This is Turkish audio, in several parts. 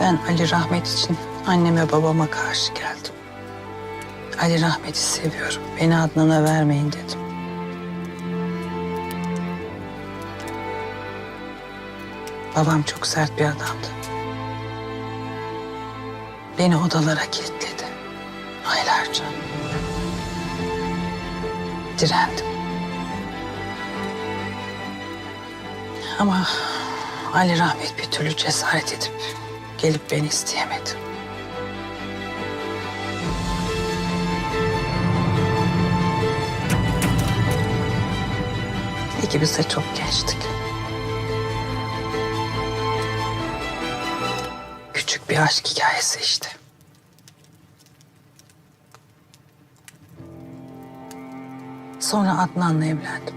Ben Ali Rahmet için anneme babama karşı geldim. Ali Rahmet'i seviyorum. Beni Adnan'a vermeyin dedim. Babam çok sert bir adamdı. Beni odalara kilitledi. Aylarca. Direndim. Ama Ali Rahmet bir türlü cesaret edip gelip beni isteyemedi. İkimiz de çok gençtik. Küçük bir aşk hikayesi işte. Sonra Adnan'la evlendim.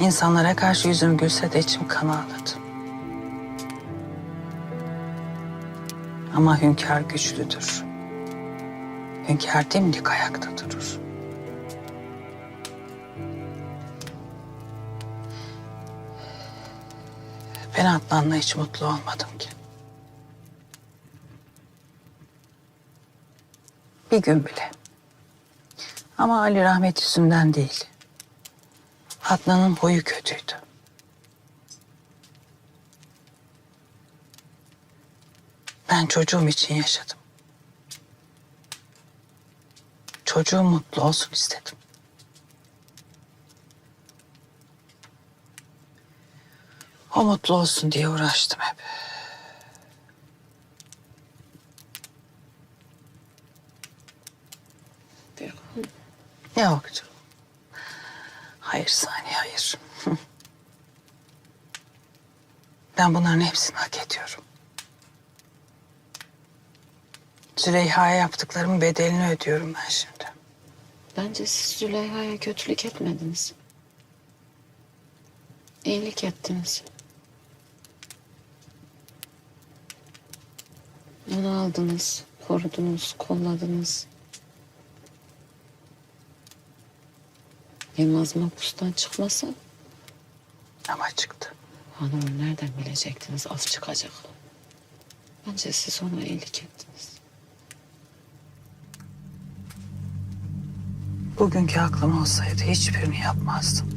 İnsanlara karşı yüzüm gülse de içim kan ağladı. Ama hünkâr güçlüdür. Hünkâr dimdik ayakta durur. Ben Adnan'la hiç mutlu olmadım ki. Bir gün bile. Ama Ali rahmet yüzünden değil. Adnan'ın boyu kötüydü. Ben çocuğum için yaşadım. Çocuğum mutlu olsun istedim. O mutlu olsun diye uğraştım hep. Yok canım. Hayır Saniye, hayır. Ben bunların hepsini hak ediyorum. Züleyha'ya yaptıklarımın bedelini ödüyorum ben şimdi. Bence siz Züleyha'ya kötülük etmediniz. İyilik ettiniz. Onu aldınız, korudunuz, kolladınız. Yılmaz mahpustan çıkmasa Ama çıktı. hanımı nereden bilecektiniz af çıkacak. Bence siz ona iyilik ettiniz. Bugünkü aklım olsaydı hiçbirini yapmazdım.